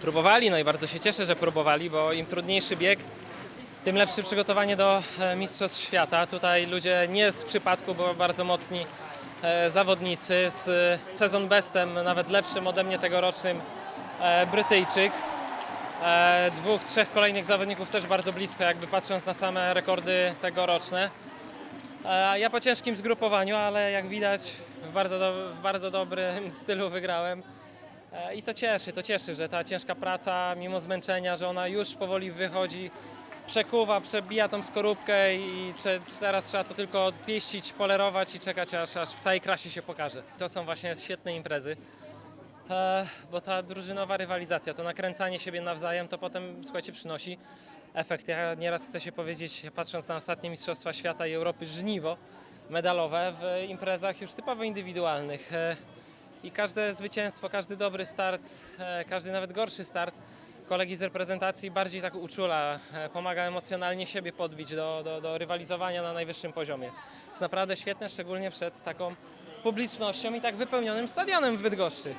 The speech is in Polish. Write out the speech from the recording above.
próbowali, no i bardzo się cieszę, że próbowali, bo im trudniejszy bieg, tym lepsze przygotowanie do e, Mistrzostw Świata. Tutaj ludzie nie z przypadku, bo bardzo mocni e, zawodnicy z e, sezon bestem, nawet lepszym ode mnie tegorocznym Brytyjczyk. Dwóch, trzech kolejnych zawodników też bardzo blisko, jakby patrząc na same rekordy tegoroczne. Ja po ciężkim zgrupowaniu, ale jak widać w bardzo, do, w bardzo dobrym stylu wygrałem. E, I to cieszy, to cieszy, że ta ciężka praca, mimo zmęczenia, że ona już powoli wychodzi, przekuwa, przebija tą skorupkę i teraz trzeba to tylko pieścić, polerować i czekać, aż, aż w całej krasie się pokaże. To są właśnie świetne imprezy. E, bo ta drużynowa rywalizacja, to nakręcanie siebie nawzajem, to potem, słuchajcie, przynosi efekt. Ja nieraz chcę się powiedzieć, patrząc na ostatnie Mistrzostwa Świata i Europy, żniwo medalowe w imprezach już typowo indywidualnych. I każde zwycięstwo, każdy dobry start, e, każdy nawet gorszy start kolegi z reprezentacji bardziej tak uczula, e, pomaga emocjonalnie siebie podbić do, do, do rywalizowania na najwyższym poziomie. Jest naprawdę świetne, szczególnie przed taką publicznością i tak wypełnionym stadionem w Bydgoszczy.